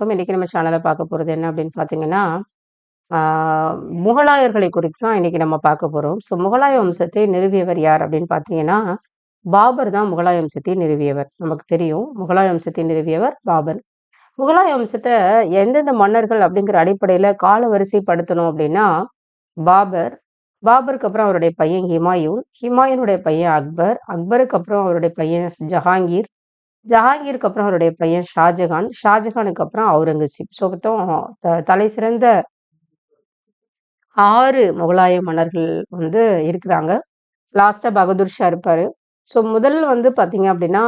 இப்போ இன்றைக்கி நம்ம சேனலில் பார்க்க போகிறது என்ன அப்படின்னு பார்த்தீங்கன்னா முகலாயர்களை குறித்து தான் இன்றைக்கி நம்ம பார்க்க போகிறோம் ஸோ முகலாய வம்சத்தை நிறுவியவர் யார் அப்படின்னு பார்த்தீங்கன்னா பாபர் தான் முகலாய வம்சத்தை நிறுவியவர். நமக்கு தெரியும். முகலாய வம்சத்தை நிறுவியவர் பாபர். முகலாய வம்சத்தை எந்தெந்த மன்னர்கள் அப்படிங்கிற அடிப்படையில் கால வரிசைப்படுத்தணும் அப்படின்னா பாபர் பாபருக்கு அப்புறம் அவருடைய பையன் ஹிமாயூன் ஹிமாயூனுடைய பையன் அக்பர் அக்பருக்கு அப்புறம் அவருடைய பையன் ஜஹாங்கீர் ஜஹாங்கீருக்கு அப்புறம் அவருடைய பையன் ஷாஜகான். ஷாஜகானுக்கு அப்புறம் அவுரங்கசீப். ஸோ மொத்தம் தலை சிறந்த ஆறு முகலாய மன்னர்கள் வந்து இருக்கிறாங்க. லாஸ்டா பகதூர் ஷா இருப்பாரு. ஸோ முதல் வந்து பார்த்தீங்க அப்படின்னா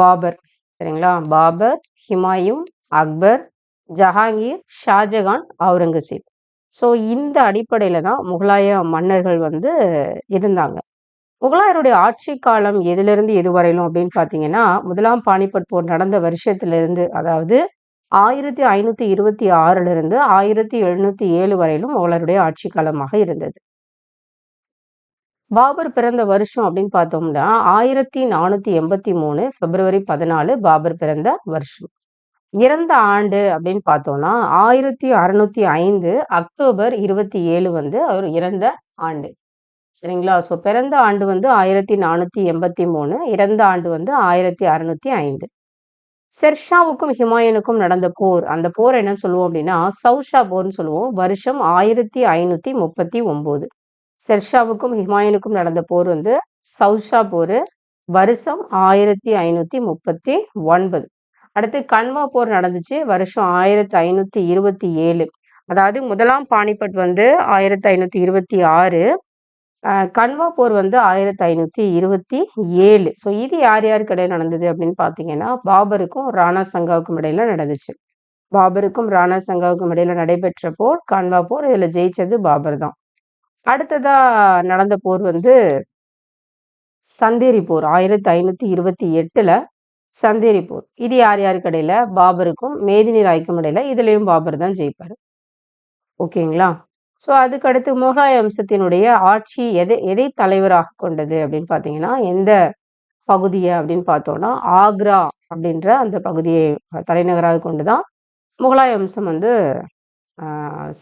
பாபர். சரிங்களா? பாபர் ஹிமாயூன் அக்பர் ஜஹாங்கீர் ஷாஜகான் அவுரங்கசீப். ஸோ இந்த அடிப்படையில் தான் முகலாய மன்னர்கள் வந்து இருந்தாங்க. முகலாயருடைய ஆட்சி காலம் எதிலிருந்து எது வரையிலும் அப்படின்னு பார்த்தீங்கன்னா முதலாம் பானிபட் போர் நடந்த வருஷத்திலிருந்து அதாவது ஆயிரத்தி ஐநூற்றி இருபத்தி ஆறிலிருந்து ஆயிரத்தி எழுநூற்றி ஏழு வரையிலும் முகலாயருடைய ஆட்சி காலமாக இருந்தது. பாபர் பிறந்த வருஷம் அப்படின்னு பார்த்தோம்னா ஆயிரத்தி நானூற்றி எண்பத்தி மூணு பிப்ரவரி பதினாலு பாபர் பிறந்த வருஷம். இறந்த ஆண்டு அப்படின்னு பார்த்தோம்னா ஆயிரத்தி அறுநூத்தி ஐந்து அக்டோபர் இருபத்தி ஏழு வந்து அவர் இறந்த ஆண்டு. சரிங்களா? ஸோ பிறந்த ஆண்டு வந்து ஆயிரத்தி நானூற்றி எண்பத்தி மூணு இறந்த ஆண்டு வந்து ஆயிரத்தி அறுநூத்தி ஐந்து. செர்ஷாவுக்கும் ஹிமாயனுக்கும் நடந்த போர். அந்த போர் என்ன சொல்லுவோம் அப்படின்னா சௌஷா போர்னு சொல்லுவோம். வருஷம் ஆயிரத்தி ஐநூற்றி முப்பத்தி ஒம்பது. செர்ஷாவுக்கும் ஹிமாயனுக்கும் நடந்த போர் வந்து சௌஷா போர். வருஷம் ஆயிரத்தி ஐநூற்றி முப்பத்தி ஒன்பது. அடுத்து கன்வா போர் நடந்துச்சு. வருஷம் ஆயிரத்தி ஐநூற்றி இருபத்தி ஏழு. அதாவது முதலாம் பானிபட் வந்து ஆயிரத்தி ஐநூற்றி இருபத்தி ஆறு. கன்வா போர் வந்து ஆயிரத்தி ஐநூற்றி இருபத்தி ஏழு. ஸோ இது யார் யாருக்கு இடையில நடந்தது அப்படின்னு பார்த்தீங்கன்னா பாபருக்கும் ராணா சங்காவுக்கும் இடையில நடந்துச்சு. பாபருக்கும் ராணா சங்காவுக்கும் இடையில நடைபெற்ற போர் கன்வா போர் இதில் ஜெயிச்சது பாபர் தான். அடுத்ததா நடந்த போர் வந்து சந்தேரி போர் ஆயிரத்தி ஐநூற்றி இருபத்தி எட்டில் சந்தேரி போர். இது யார் யாருக்கு இடையில? பாபருக்கும் மேதினி ராய்க்கும் இடையில இதுலேயும் பாபர் தான் ஜெயிப்பார். ஓகேங்களா? ஸோ அதுக்கடுத்து முகலாய வம்சத்தினுடைய ஆட்சி எதை எதை தலைவராக கொண்டது அப்படின்னு பார்த்தீங்கன்னா எந்த பகுதியை அப்படின்னு பார்த்தோம்னா ஆக்ரா அப்படின்ற அந்த பகுதியை தலைநகராக கொண்டு தான் முகலாய வம்சம் வந்து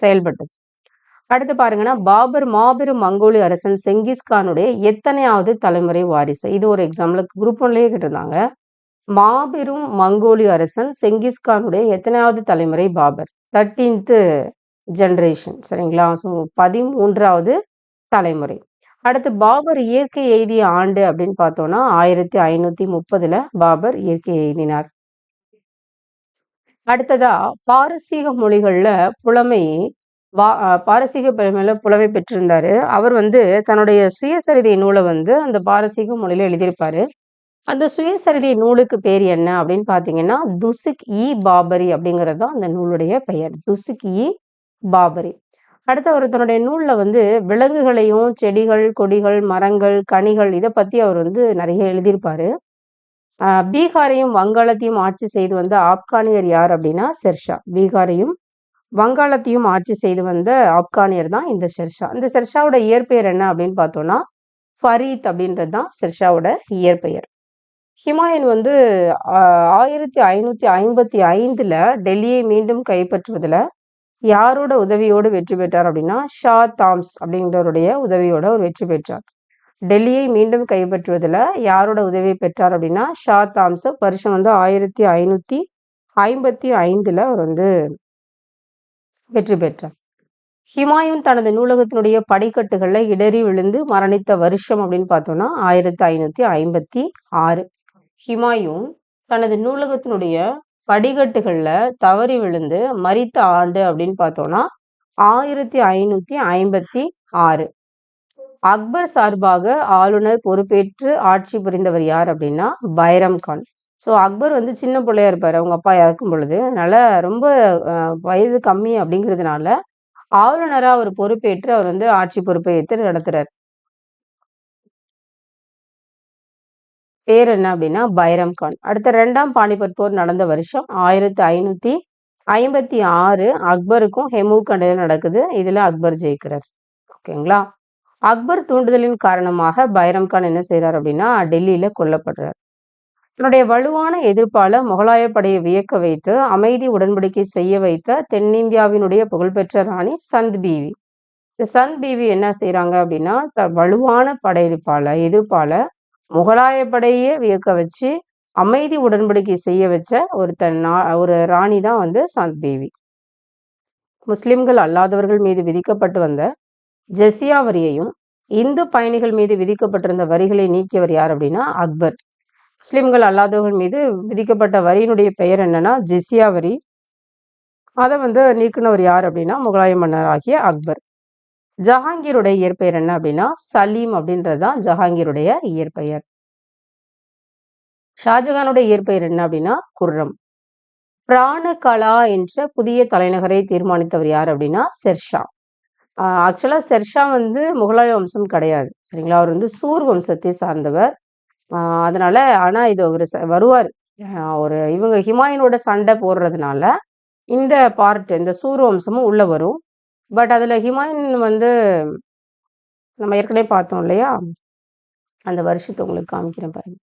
செயல்பட்டது. அடுத்து பாருங்கன்னா பாபர் மாபெரும் மங்கோலி அரசன் செங்கிஸ்கானுடைய எத்தனையாவது தலைமுறை வாரிசு? இது ஒரு எக்ஸாம்பிளுக்கு குரூப் ஒன்லேயே கேட்டிருந்தாங்க. மாபெரும் மங்கோலி அரசன் செங்கிஸ்கானுடைய எத்தனையாவது தலைமுறை பாபர்? தேர்டீன்த்து ஜென்ரேஷன் சரிங்களா? ஸோ பதிமூன்றாவது தலைமுறை. அடுத்து பாபர் இயற்கை எய்திய ஆண்டு அப்படின்னு பார்த்தோம்னா ஆயிரத்தி ஐநூத்தி முப்பதுல பாபர் இயற்கை எய்தினார் அடுத்ததா பாரசீக மொழிகள்ல புலமை பாரசீக பெருமையில புலமை பெற்றிருந்தாரு. அவர் வந்து தன்னுடைய சுயசரிதை நூலை வந்து அந்த பாரசீக மொழியில எழுதியிருப்பாரு. அந்த சுயசரிதை நூலுக்கு பேர் என்ன அப்படின்னு பார்த்தீங்கன்னா துசுக் இ பாபரி அப்படிங்கிறது தான் அந்த நூலுடைய பெயர். துசுக் இ பாபரி. அடுத்து அவர் தன்னுடைய நூலில் வந்து விலங்குகளையும் செடிகள் கொடிகள் மரங்கள் கனிகள் இதை பற்றி அவர் வந்து நிறைய எழுதியிருப்பாரு. பீகாரையும் வங்காளத்தையும் ஆட்சி செய்து வந்த ஆப்கானியர் யார் அப்படின்னா ஷெர்ஷா. பீகாரையும் வங்காளத்தையும் ஆட்சி செய்து வந்த ஆப்கானியர் தான் இந்த ஷெர்ஷா. இந்த ஷெர்ஷாவோட இயற்பெயர் என்ன அப்படின்னு பார்த்தோம்னா ஃபரீத் அப்படின்றது தான் ஷெர்ஷாவோட இயற்பெயர். ஹிமாயன் வந்து ஆயிரத்தி ஐநூற்றி ஐம்பத்தி ஐந்தில் டெல்லியை மீண்டும் கைப்பற்றுவதில் யாரோட உதவியோடு வெற்றி பெற்றார் அப்படின்னா ஷா தாம்ஸ் அப்படிங்கிறவருடைய உதவியோட அவர் வெற்றி பெற்றார். டெல்லியை மீண்டும் கைப்பற்றுவதில் யாரோட உதவி பெற்றார் அப்படின்னா ஷா தாம்ஸ் வருஷம் வந்து ஆயிரத்தி ஐநூற்றி ஐம்பத்தி ஐந்தில் அவர் வந்து வெற்றி பெற்றார். ஹிமாயூன் தனது நூலகத்தினுடைய படிக்கட்டுகளில் இடறி விழுந்து மரணித்த வருஷம் அப்படின்னு பார்த்தோம்னா ஆயிரத்தி ஐநூற்றி ஐம்பத்தி ஆறு. ஹிமாயூன் தனது நூலகத்தினுடைய படிக்கட்டுகளில் தவறி விழுந்து மறித்த ஆண்டு அப்படின்னு பார்த்தோம்னா ஆயிரத்தி ஐநூற்றி ஐம்பத்தி ஆறு. அக்பர் சார்பாக ஆளுநர் பொறுப்பேற்று ஆட்சி புரிந்தவர் யார் அப்படின்னா பைரம் கான். ஸோ அக்பர் வந்து சின்ன பிள்ளையா இருப்பார். அவங்க அப்பா இறக்கும் பொழுது. அதனால் ரொம்ப வயது கம்மி அப்படிங்கிறதுனால ஆளுநராக அவர் பொறுப்பேற்று அவர் வந்து ஆட்சி பொறுப்பை ஏற்று நடத்துறார். பேர் என்ன அப்படின்னா பைரம் கான். அடுத்த ரெண்டாம் பானிபட் போர் நடந்த வருஷம் ஆயிரத்தி ஐநூத்தி ஐம்பத்தி ஆறு அக்பருக்கும் ஹெமு கண்டையில் நடக்குது. இதுல அக்பர் ஜெயிக்கிறார். ஓகேங்களா? அக்பர் தூண்டுதலின் காரணமாக பைரம் கான் என்ன செய்யறார் அப்படின்னா டெல்லியில கொல்லப்படுறார். தன்னுடைய வலுவான எதிர்ப்பால முகலாய படையை வியக்க வைத்து அமைதி உடன்படிக்கை செய்ய வைத்த தென்னிந்தியாவினுடைய புகழ்பெற்ற ராணி சந்த் பீவி. இந்த சந்த் பீவி என்ன செய்யறாங்க அப்படின்னா வலுவான படையெடுப்பால எதிர்ப்பால முகலாய படையே வியக்க வச்சு அமைதி உடன்படிக்கை செய்ய வச்ச ஒரு தன் ஒரு ராணி தான் வந்து சாந்த் பேவி. முஸ்லிம்கள் அல்லாதவர்கள் மீது விதிக்கப்பட்டு வந்த ஜெசியா வரியையும் இந்து பயணிகள் மீது விதிக்கப்பட்டிருந்த வரிகளை நீக்கியவர் யார் அப்படின்னா அக்பர். முஸ்லிம்கள் அல்லாதவர்கள் மீது விதிக்கப்பட்ட வரியினுடைய பெயர் என்னன்னா ஜெசியா வரி. அதை வந்து நீக்கினவர் யார் அப்படின்னா முகலாய மன்னர் ஆகிய அக்பர். ஜஹாங்கீருடைய இயற்பெயர் என்ன அப்படின்னா சலீம் அப்படின்றது தான் ஜஹாங்கீருடைய இயற்பெயர். ஷாஜகானுடைய இயற்பெயர் என்ன அப்படின்னா குர்ரம். பிராணகலா என்ற புதிய தலைநகரை தீர்மானித்தவர் யார் அப்படின்னா செர்ஷா ஆக்சுவலா செர்ஷா வந்து முகலாய வம்சம் கிடையாது சரிங்களா? அவர் வந்து சூர் வம்சத்தை சார்ந்தவர். ஆஹ் அதனால ஆனா இது ஒரு வருவார். ஒரு இவங்க ஹிமாயூனோட சண்டை போடுறதுனால இந்த பார்ட் இந்த சூர் வம்சமும் உள்ள வரும். பட் அதில் ஹிமாயின் வந்து நம்ம ஏற்கனவே பார்த்தோம் இல்லையா? அந்த வருஷத்தை உங்களுக்கு காமிக்கிறேன் பாருங்க.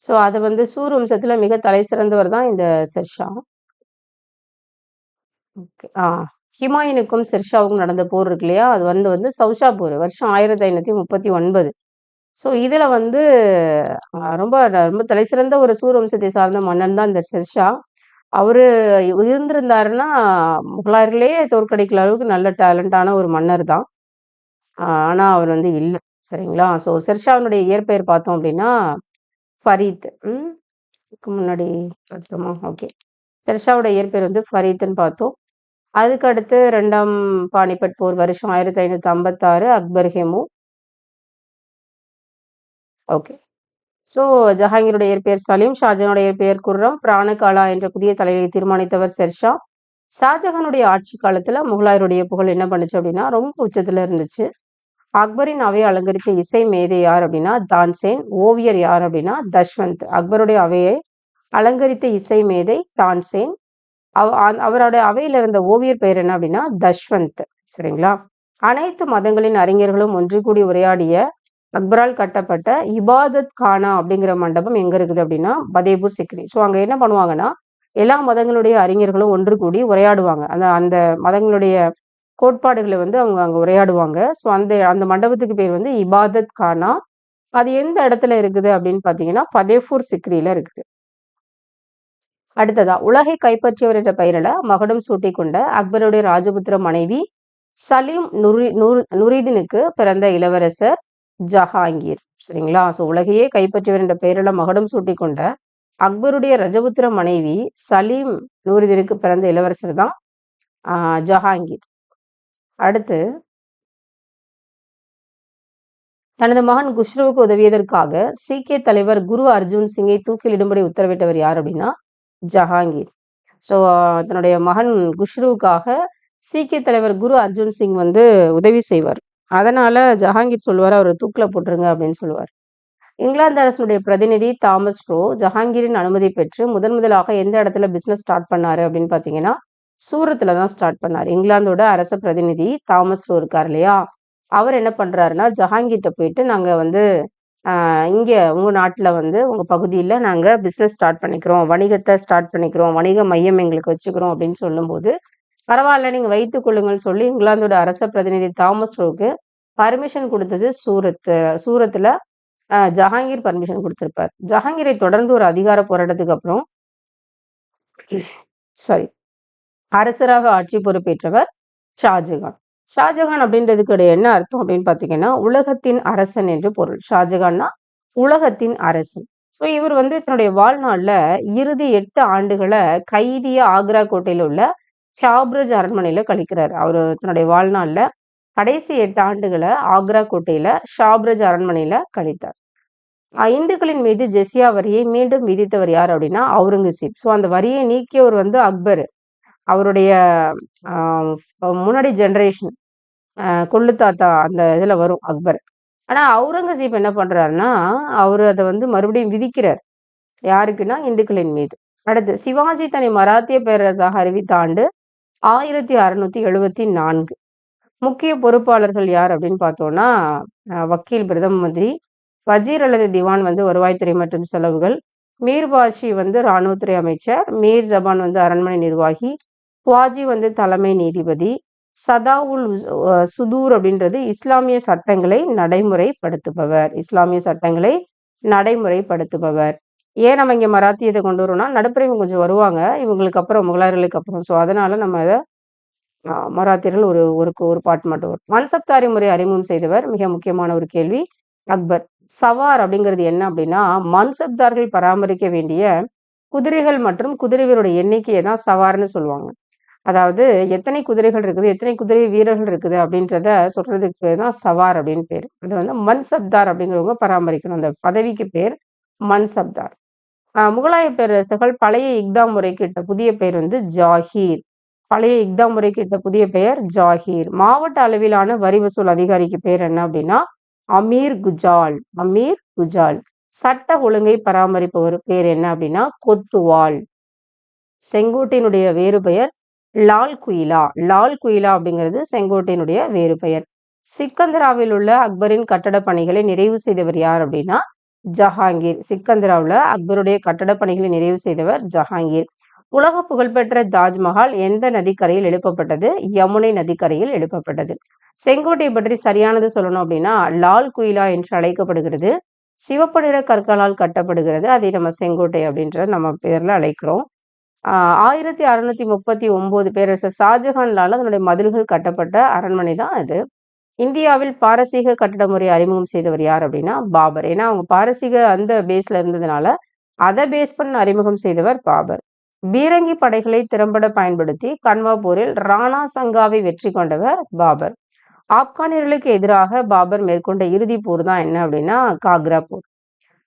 ஸோ அது வந்து சூர்வம்சத்தில் மிக தலை சிறந்தவர் தான் இந்த செர்ஷா ஓகே ஆ ஹிமாயூனுக்கும் செர்ஷாவுக்கும் நடந்த போர் இருக்கு இல்லையா? அது வந்து வந்து சௌஷா போர் வருஷம் ஆயிரத்தி ஐநூற்றி முப்பத்தி ஒன்பது. ஸோ இதில் வந்து ரொம்ப ரொம்ப தலை சிறந்த ஒரு சூர்வம்சத்தை சார்ந்த மன்னன் தான் இந்த செர்ஷா அவர் இருந்திருந்தாருன்னா முகலாயர்களே தோற்கடிக்கிற அளவுக்கு நல்ல டேலண்டான ஒரு மன்னர் தான். ஆனால் அவர் வந்து இல்லை சரிங்களா? ஸோ ஷெர்ஷாவினுடைய இயற்பெயர் பார்த்தோம் அப்படின்னா ஃபரீத். ம் இதுக்கு முன்னாடி பார்த்துட்டோமா? ஓகே. ஷெர்ஷாவோட இயற்பெயர் வந்து ஃபரீத்னு பார்த்தோம். அதுக்கு அடுத்து ரெண்டாம் பானிபட் போர் வருஷம் ஆயிரத்தி ஐநூற்றி ஐம்பத்தாறு அக்பர் ஹெமு. ஓகே. ஸோ ஜஹாங்கீருடைய இயற்பெயர் சலீம் ஷாஜகானுடைய இயற்பெயர் குர்ரம் பிராணகாலா என்ற புதிய தலையை தீர்மானித்தவர் செர்ஷா ஷாஜஹானுடைய ஆட்சி காலத்தில் முகலாயருடைய புகழ் என்ன பண்ணுச்சு அப்படின்னா ரொம்ப உச்சத்தில் இருந்துச்சு. அக்பரின் அவையை அலங்கரித்த இசை மேதை யார் அப்படின்னா தான்சேன். ஓவியர் யார் அப்படின்னா தஷ்வந்த். அக்பருடைய அவையை அலங்கரித்த இசை மேதை தான்சேன். அவ அந்த- அவருடைய அவையில் இருந்த ஓவியர் பெயர் என்ன அப்படின்னா தஷ்வந்த். சரிங்களா? அனைத்து மதங்களின் அறிஞர்களும் ஒன்று கூடி உரையாடிய அக்பரால் கட்டப்பட்ட இபாதத் கானா அப்படிங்கிற மண்டபம் எங்க இருக்குது அப்படின்னா பதேபூர் சிக்ரி. ஸோ அங்க என்ன பண்ணுவாங்கன்னா எல்லா மதங்களுடைய அறிஞர்களும் ஒன்று கூடி உரையாடுவாங்க. அந்த அந்த மதங்களுடைய கோட்பாடுகளை வந்து அவங்க அங்க உரையாடுவாங்க. ஸோ அந்த அந்த மண்டபத்துக்கு பேர் வந்து இபாதத் கானா. அது எந்த இடத்துல இருக்குது அப்படின்னு பார்த்தீங்கன்னா பதேபூர் சிக்ரியில இருக்குது. அடுத்ததா உலகை கைப்பற்றியவர் என்ற பெயரில் மகுடம் சூட்டிக் கொண்ட அக்பருடைய ராஜபுத்திர மனைவி சலீம் நுரி நுர் நுரிதினுக்கு பிறந்த இளவரசர் ஜஹாங்கீர். சரிங்களா? ஸோ உலகையே கைப்பற்றியவர் என்ற பெயரில் மகுடம் சூட்டி கொண்ட அக்பருடைய ரஜபுத்திர மனைவி சலீம் நூறுதினுக்கு பிறந்த இளவரசர் தான் ஆஹ், ஜஹாங்கீர். அடுத்து தனது மகன் குஷ்ருவுக்கு உதவியதற்காக சீக்கிய தலைவர் குரு அர்ஜுன் சிங்கை தூக்கிலிடும்படி உத்தரவிட்டவர் யார் அப்படின்னா ஜஹாங்கீர். ஸோ தன்னுடைய மகன் குஷ்ருவுக்காக சீக்கிய தலைவர் குரு அர்ஜுன் சிங் வந்து உதவி செய்வார். அதனால ஜஹாங்கீர் சொல்லுவார் அவர் தூக்கில் போட்டுருங்க அப்படின்னு சொல்லுவார். இங்கிலாந்து அரசனுடைய பிரதிநிதி தாமஸ் ரோ ஜஹாங்கீரின் அனுமதி பெற்று முதன் முதலாக எந்த இடத்துல பிசினஸ் ஸ்டார்ட் பண்ணாரு அப்படின்னு பார்த்தீங்கன்னா சூரத்துல தான் ஸ்டார்ட் பண்ணார். இங்கிலாந்தோட அரச பிரதிநிதி தாமஸ் ரோ இருக்கார் இல்லையா? அவர் என்ன பண்றாருன்னா ஜஹாங்கீர்கிட்ட போயிட்டு நாங்க வந்து ஆஹ், உங்கள் உங்க நாட்டுல வந்து உங்க பகுதியில நாங்க பிசினஸ் ஸ்டார்ட் பண்ணிக்கிறோம். வணிகத்தை ஸ்டார்ட் பண்ணிக்கிறோம். வணிக மையம் எங்களுக்கு வச்சுக்கிறோம் அப்படின்னு சொல்லும்போது பரவாயில்ல நீங்க வைத்துக் கொள்ளுங்கள் சொல்லி இங்கிலாந்தோட அரச பிரதிநிதி தாமஸ் ரோக்கு பர்மிஷன் கொடுத்தது சூரத் சூரத்துல ஜஹாங்கீர் பர்மிஷன் கொடுத்திருப்பார். ஜஹாங்கீரை தொடர்ந்து ஒரு அதிகார போராட்டத்துக்கு அப்புறம் சாரி அரசராக ஆட்சி பொறுப்பேற்றவர் ஷாஜகான். ஷாஜகான் அப்படின்றதுக்கு என்ன அர்த்தம் அப்படின்னு பார்த்தீங்கன்னா உலகத்தின் அரசன் என்று பொருள். ஷாஜகான்னா உலகத்தின் அரசன். ஸோ இவர் வந்து தன்னுடைய வாழ்நாளில் இறுதி எட்டு ஆண்டுகளை கைதிய ஆக்ரா கோட்டையில் உள்ள சாப்ரஜ் அரண்மனையில கழிக்கிறார். அவர் தன்னுடைய வாழ்நாளில் கடைசி எட்டு ஆண்டுகளை ஆக்ரா கோட்டையில ஷாப்ரஜ் அரண்மனையில கழித்தார். இந்துக்களின் மீது ஜெசியா வரியை மீண்டும் விதித்தவர் யார் அப்படின்னா அவுரங்கசீப். ஸோ அந்த வரியை நீக்கியவர் வந்து அக்பர். அவருடைய ஆஹ் முன்னாடி ஜெனரேஷன் கொள்ளு தாத்தா அந்த இதுல வரும் அக்பர். ஆனா அவுரங்கசீப் என்ன பண்றாருன்னா அவர் அதை வந்து மறுபடியும் விதிக்கிறார். யாருக்குன்னா இந்துக்களின் மீது. அடுத்து சிவாஜி தன்னை மராத்திய பேரரசாக அறிவித்த ஆண்டு ஆயிரத்தி அறுநூத்தி எழுபத்தி நான்கு. முக்கிய பொறுப்பாளர்கள் யார் அப்படின்னு பார்த்தோம்னா வக்கீல் பிரதம மந்திரி வஜீர் அல்லது திவான் வந்து வருவாய்த்துறை மற்றும் செலவுகள் மீர்பாஷி வந்து இராணுவத்துறை அமைச்சர் மீர் ஜபான் வந்து அரண்மனை நிர்வாகி குவாஜி வந்து தலைமை நீதிபதி சதாவுல் சுதூர் அப்படின்றது இஸ்லாமிய சட்டங்களை நடைமுறைப்படுத்துபவர். இஸ்லாமிய சட்டங்களை நடைமுறைப்படுத்துபவர். ஏன் நம்ம இங்கே மராத்தியத்தை கொண்டு வரோம்னா நடுப்புற இவங்க கொஞ்சம் வருவாங்க. இவங்களுக்கு அப்புறம் முகலாயர்களுக்கு அப்புறம். ஸோ அதனால் நம்ம அதை மராத்தியர்கள் ஒரு ஒரு ஒரு பாட்டு மட்டும் வரும். மன்சப்தாரி முறை அறிமுகம் செய்தவர் மிக முக்கியமான ஒரு கேள்வி. அக்பர் சவார் அப்படிங்கிறது என்ன அப்படின்னா மன்சப்தார்கள் பராமரிக்க வேண்டிய குதிரைகள் மற்றும் குதிரைகளுடைய எண்ணிக்கையை தான் சவார்னு சொல்லுவாங்க. அதாவது எத்தனை குதிரைகள் இருக்குது எத்தனை குதிரை வீரர்கள் இருக்குது அப்படின்றத சொல்றதுக்கு பேர் தான் சவார் அப்படின்னு பேர். அது வந்து மன்சப்தார் அப்படிங்கிறவங்க பராமரிக்கணும். அந்த பதவிக்கு பேர் மன்சப்தார். முகலாய பேரரசுகள் பழைய இக்தா முறைக்கிட்ட புதிய பெயர் வந்து ஜாகீர் பழைய இக்தா முறைக்கிட்ட புதிய பெயர் ஜாகீர் மாவட்ட அளவிலான வரி வசூல் அதிகாரிக்கு பேர் என்ன அப்படின்னா அமீர் குஜால். அமீர் குஜால். சட்ட ஒழுங்கை பராமரிப்பவர் பேர் என்ன அப்படின்னா கொத்துவால். செங்கோட்டையினுடைய வேறு பெயர் லால் குயிலா. லால் குயிலா அப்படிங்கிறது செங்கோட்டையினுடைய வேறு பெயர். சிக்கந்தராவில் உள்ள அக்பரின் கட்டட பணிகளை நிறைவு செய்தவர் யார் அப்படின்னா ஜஹாங்கீர். சிக்கந்தராவில் அக்பருடைய கட்டட பணிகளை நிறைவு செய்தவர் ஜஹாங்கீர். உலக புகழ்பெற்ற தாஜ்மஹால் எந்த நதிக்கரையில் எழுப்பப்பட்டது? யமுனை நதிக்கரையில் எழுப்பப்பட்டது. செங்கோட்டை பற்றி சரியானது சொல்லணும் அப்படின்னா லால் குயிலா என்று அழைக்கப்படுகிறது. சிவப்பு நிற கற்களால் கட்டப்படுகிறது. அதை நம்ம செங்கோட்டை அப்படின்ற நம்ம பேர்ல அழைக்கிறோம். ஆயிரத்தி அறுநூத்தி முப்பத்தி ஒன்பது பேரரசர் ஷாஜஹான்லால் அதனுடைய மதில்கள் கட்டப்பட்ட அரண்மனை தான் அது. இந்தியாவில் பாரசீக கட்டட முறை அறிமுகம் செய்தவர் யார் அப்படின்னா பாபர். ஏன்னா அவங்க பாரசீக அந்த பேஸ்ல இருந்ததுனால அதை பேஸ் பண்ண அறிமுகம் செய்தவர் பாபர். பீரங்கி படைகளை திறம்பட பயன்படுத்தி கன்வா போரில் ராணா சங்காவை வெற்றி கொண்டவர் பாபர். ஆப்கானியர்களுக்கு எதிராக பாபர் மேற்கொண்ட இறுதி போர் தான் என்ன அப்படின்னா காக்ரா போர்.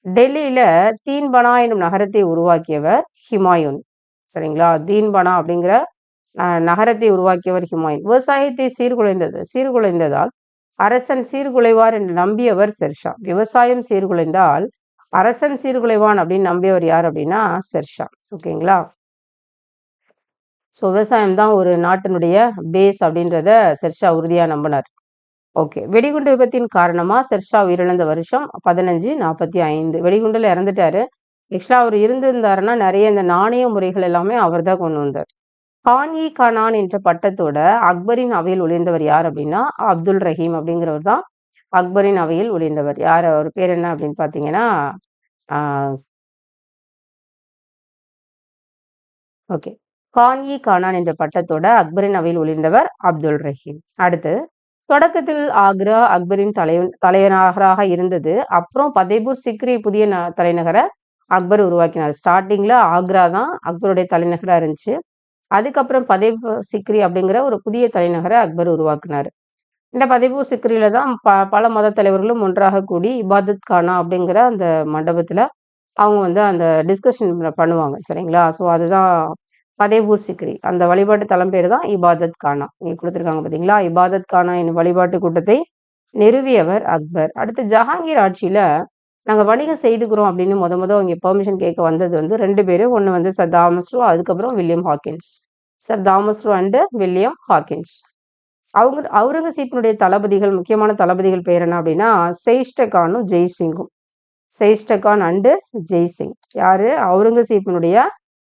டெல்லியில தீன்பனா என்னும் நகரத்தை உருவாக்கியவர் ஹிமாயுன். சரிங்களா? தீன்பனா அப்படிங்கிற நகரத்தை உருவாக்கியவர் ஹிமாயுன். விவசாயத்தை சீர்குலைந்தது சீர்குலைந்ததால் அரசன் சீர்குலைவார் என்று நம்பியவர் செர்ஷா. விவசாயம் சீர்குலைந்தால் அரசன் சீர்குலைவான் அப்படின்னு நம்பியவர் யார் அப்படின்னா செர்ஷா. ஓகேங்களா? ஸோ விவசாயம் தான் ஒரு நாட்டினுடைய பேஸ் அப்படின்றத செர்ஷா உறுதியாக நம்பினார். ஓகே. வெடிகுண்டு விபத்தின் காரணமாக செர்ஷா உயிரிழந்த வருஷம் பதினஞ்சு நாற்பத்தி ஐந்து. வெடிகுண்டில் இறந்துட்டாரு. ஆக்சுவலாக அவர் இருந்திருந்தாருன்னா நிறைய இந்த நாணய முறைகள் எல்லாமே அவர் தான் கொண்டு வந்தார். கான்இ கனான் என்ற பட்டத்தோட அக்பரின் அவையில் ஒளிந்தவர் யார் அப்படின்னா அப்துல் ரஹீம் அப்படிங்கிறவர் தான் அக்பரின் அவையில் ஒளிந்தவர் யார்? அவர் பேர் என்ன அப்படின்னு பார்த்தீங்கன்னா ஓகே. கான்இ கானான் என்ற பட்டத்தோட அக்பரின் அவையில் ஒளிந்தவர் அப்துல் ரஹீம். அடுத்து தொடக்கத்தில் ஆக்ரா அக்பரின் தலை தலைநகராக இருந்தது. அப்புறம் பதேபூர் சிக்ரி புதிய தலைநகரை அக்பர் உருவாக்கினார். ஸ்டார்டிங்ல ஆக்ரா தான் அக்பருடைய தலைநகராக இருந்துச்சு. அதுக்கப்புறம் பதேபூர் சிக்ரி அப்படிங்கிற ஒரு புதிய தலைநகரை அக்பர் உருவாக்குனார். இந்த பதேபூர் சிக்ரியில தான் ப பல மத தலைவர்களும் ஒன்றாக கூடி இபாதத் கானா அப்படிங்கிற அந்த மண்டபத்தில் அவங்க வந்து அந்த டிஸ்கஷன் பண்ணுவாங்க சரிங்களா? ஸோ அதுதான் பதேபூர் சிக்ரி. அந்த வழிபாட்டு தலம் தான் இபாதத் கானா. இங்கே கொடுத்துருக்காங்க பார்த்தீங்களா இபாதத் கானா என்னும் வழிபாட்டு கூட்டத்தை நிறுவியவர் அக்பர். அடுத்து ஜஹாங்கீர் ஆட்சியில் நாங்கள் வணிகம் செய்துக்கிறோம் அப்படின்னு முத முத அவங்க பெர்மிஷன் கேட்க வந்தது வந்து ரெண்டு பேரும் ஒன்று வந்து சர் தாமஸ்ரோ அதுக்கப்புறம் William Hawkins. Sir Thomas Roe and William Hawkins. அவங்க அவுரங்கசீப்பினுடைய தளபதிகள் முக்கியமான தளபதிகள் பேர் என்ன அப்படின்னா செயிஸ்டகானும் ஜெய்சிங்கும். செயிஸ்டகான் அண்டு ஜெய்சிங். யாரு? அவுரங்கசீப்பினுடைய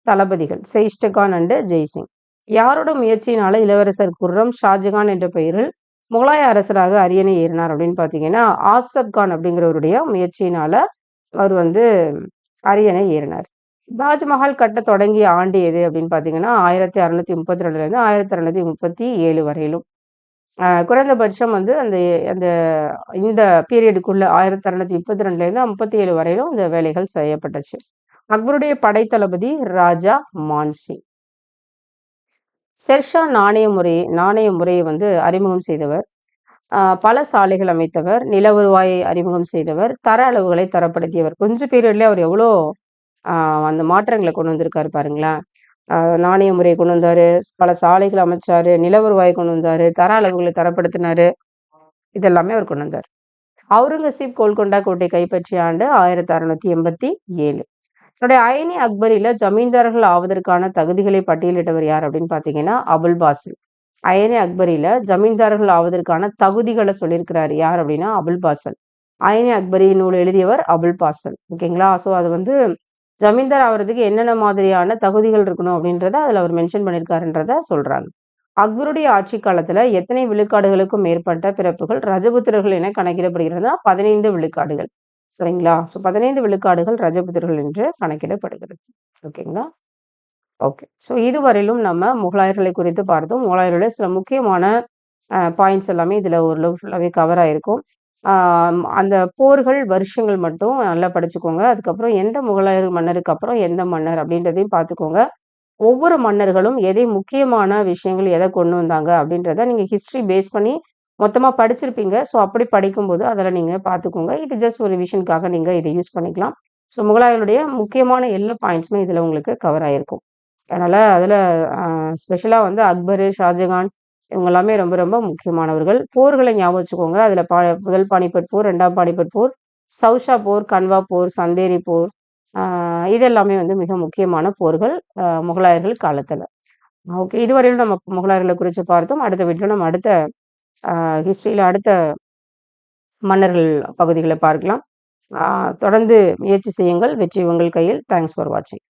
தளபதிகள் செயிஸ்டகான் அண்டு ஜெய்சிங். யாரோட முயற்சியினால இளவரசர் குர்ரம் ஷாஜகான் என்ற பெயரில் முகலாய அரசராக அரியணை ஏறினார் அப்படின்னு பார்த்தீங்கன்னா ஆசப் கான் அப்படிங்கிறவருடைய முயற்சியினால அவர் வந்து அரியணை ஏறினார். தாஜ்மஹால் கட்ட தொடங்கிய ஆண்டு எது அப்படின்னு பார்த்தீங்கன்னா ஆயிரத்தி அறுநூத்தி முப்பத்தி ரெண்டுலேருந்து ஆயிரத்தி அறுநூத்தி முப்பத்தி ஏழு வரையிலும். குறைந்தபட்சம் வந்து அந்த அந்த இந்த பீரியடுக்குள்ள ஆயிரத்தி அறுநூத்தி முப்பத்தி ரெண்டுலேருந்து முப்பத்தி ஏழு வரையிலும் இந்த வேலைகள் செய்யப்பட்டுச்சு. அக்பருடைய படைத்தளபதி ராஜா மான்சிங் செர்ஷா நாணய முறை நாணய முறையை வந்து அறிமுகம் செய்தவர். பல சாலைகள் அமைத்தவர் நில வருவாயை அறிமுகம் செய்தவர் தர அளவுகளை தரப்படுத்தியவர். கொஞ்சம் பீரியட்லேயே அவர் எவ்வளோ அந்த மாற்றங்களை கொண்டு வந்திருக்காரு பாருங்களேன் நாணய முறையை கொண்டு வந்தார் பல சாலைகள் அமைச்சார் நில வருவாயை கொண்டு வந்தார் தர அளவுகளை தரப்படுத்தினாரு. இதெல்லாமே அவர் கொண்டு வந்தார். அவுரங்கசீப் கோல்கொண்டா கோட்டை கைப்பற்றிய ஆண்டு ஆயிரத்தி அறுநூத்தி எண்பத்தி ஏழு. தன்னுடைய அயனி அக்பரில ஜமீன்தார்கள் ஆவதற்கான தகுதிகளை பட்டியலிட்டவர் யார் அப்படின்னு பார்த்தீங்கன்னா அபுல் பாசில். அயனி அக்பரில ஜமீன்தார்கள் ஆவதற்கான தகுதிகளை சொல்லியிருக்கிறார் யார் அப்படின்னா அபுல் பாசல். அயனி அக்பரி நூல் எழுதியவர் அபுல் பாசல். ஓகேங்களா ஸோ அது வந்து ஜமீன்தார் ஆகிறதுக்கு என்னென்ன மாதிரியான தகுதிகள் இருக்கணும் அப்படின்றத அதில் அவர் மென்ஷன் பண்ணியிருக்காருன்றத சொல்கிறாங்க அக்பருடைய ஆட்சி காலத்தில் எத்தனை விழுக்காடுகளுக்கும் மேற்பட்ட பிறப்புகள் ரஜபுத்திரர்கள் என கணக்கிடப்படுகிறதுனா பதினைந்து விழுக்காடுகள். சரிங்களா? ஸோ பதினைந்து விழுக்காடுகள் ரஜபுதர்கள் என்று கணக்கிடப்படுகிறது. ஓகேங்களா? ஓகே. ஸோ இதுவரையிலும் நம்ம முகலாயர்களை குறித்து பார்த்தோம். முகலாயர்களுடைய சில முக்கியமான பாயிண்ட்ஸ் எல்லாமே இதில் ஓரளவு ஃபுல்லாகவே கவர் ஆகிருக்கும் அந்த போர்கள் வருஷங்கள் மட்டும் நல்லா படிச்சுக்கோங்க. அதுக்கப்புறம் எந்த முகலாயர் மன்னருக்கு அப்புறம் எந்த மன்னர் அப்படின்றதையும் பார்த்துக்கோங்க. ஒவ்வொரு மன்னர்களும் எதை முக்கியமான விஷயங்கள் எதை கொண்டு வந்தாங்க அப்படின்றத நீங்கள் ஹிஸ்ட்ரி பேஸ் பண்ணி மொத்தமாக படிச்சிருப்பீங்க. ஸோ அப்படி படிக்கும்போது அதில் நீங்கள் பார்த்துக்கோங்க இது ஜஸ்ட் ஒரு விஷனுக்காக நீங்கள் இதை யூஸ் பண்ணிக்கலாம். ஸோ முகலாயருடைய முக்கியமான எல்லா பாயிண்ட்ஸுமே இதில் உங்களுக்கு கவர் ஆகிருக்கும் அதனால் அதில் ஸ்பெஷலாக வந்து அக்பர் ஷாஜகான் இவங்க எல்லாமே ரொம்ப ரொம்ப முக்கியமானவர்கள். போர்களை ஞாபகம் வச்சுக்கோங்க. அதில் பா முதல் பானிபட் போர் ரெண்டாம் பானிபட் போர் சௌஷா போர் கன்வா போர் சந்தேரி போர் இதெல்லாமே வந்து மிக முக்கியமான போர்கள் முகலாயர்கள் காலத்தில். ஓகே இதுவரையிலும் நம்ம முகலாயர்களை குறித்து பார்த்தோம். அடுத்த வீட்டில் நம்ம அடுத்த ஹிஸ்ட்ரியில் அடுத்த மன்னர்கள் பகுதிகளை பார்க்கலாம். தொடர்ந்து முயற்சி செய்யுங்கள். வெற்றி உங்கள் கையில். தேங்க்ஸ் ஃபார் வாட்சிங்